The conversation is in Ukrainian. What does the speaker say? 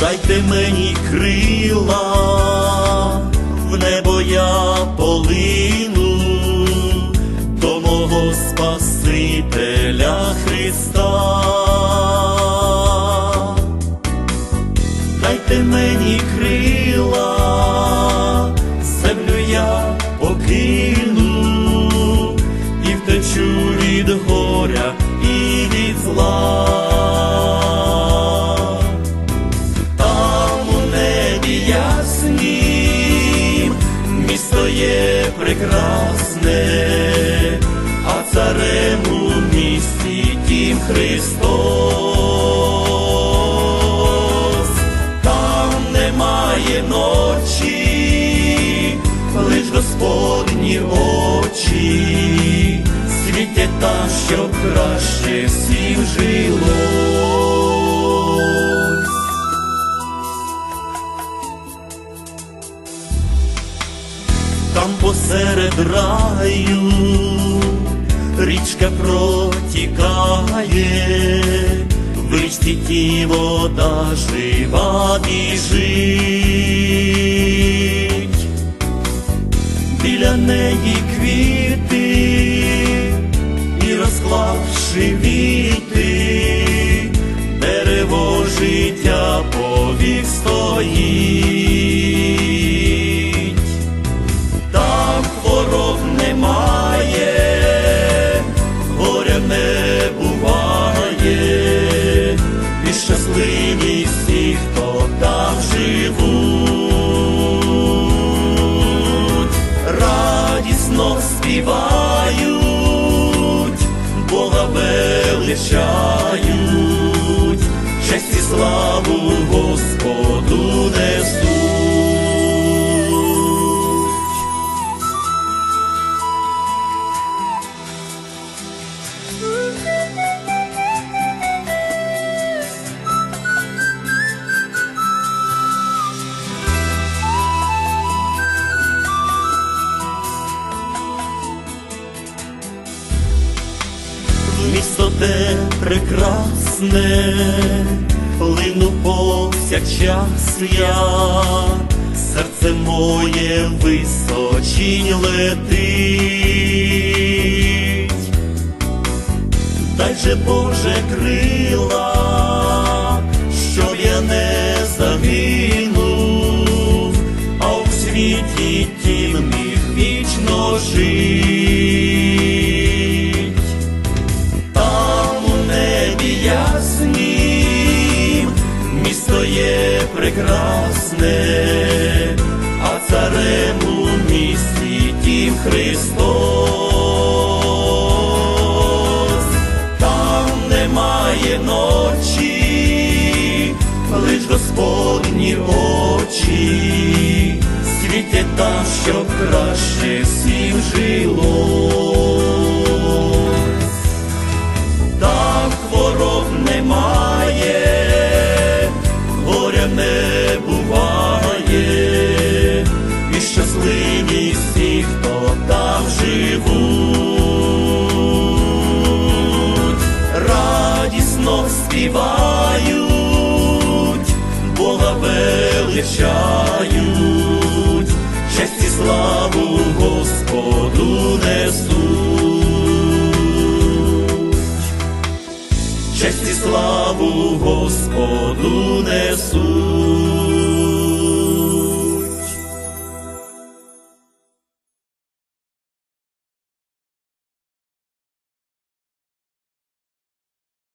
дайте мені крила, в небо я полину до мого Спасителя Христа. Дайте мені крила, прекрасне, а царем у місті тім Христос. Там немає ночі, лиш Господні очі, світять там, щоб краще всім жилось. Там посеред раю. Річка протікає, в річці ті вода жива біжить, біля неї квіти і розклавши віти, дерево життя повік стоїть величають, честь і славу Господу те прекрасне, лину повсякчас я, серце моє височінь летить, дай же Боже крила, щоб я не загинув, прекрасне, а царем у місті тім Христос. Там немає ночі, лиш Господні очі, світять там, щоб краще всім жилось величають, честь і славу Господу несуть честь і славу Господу несуть.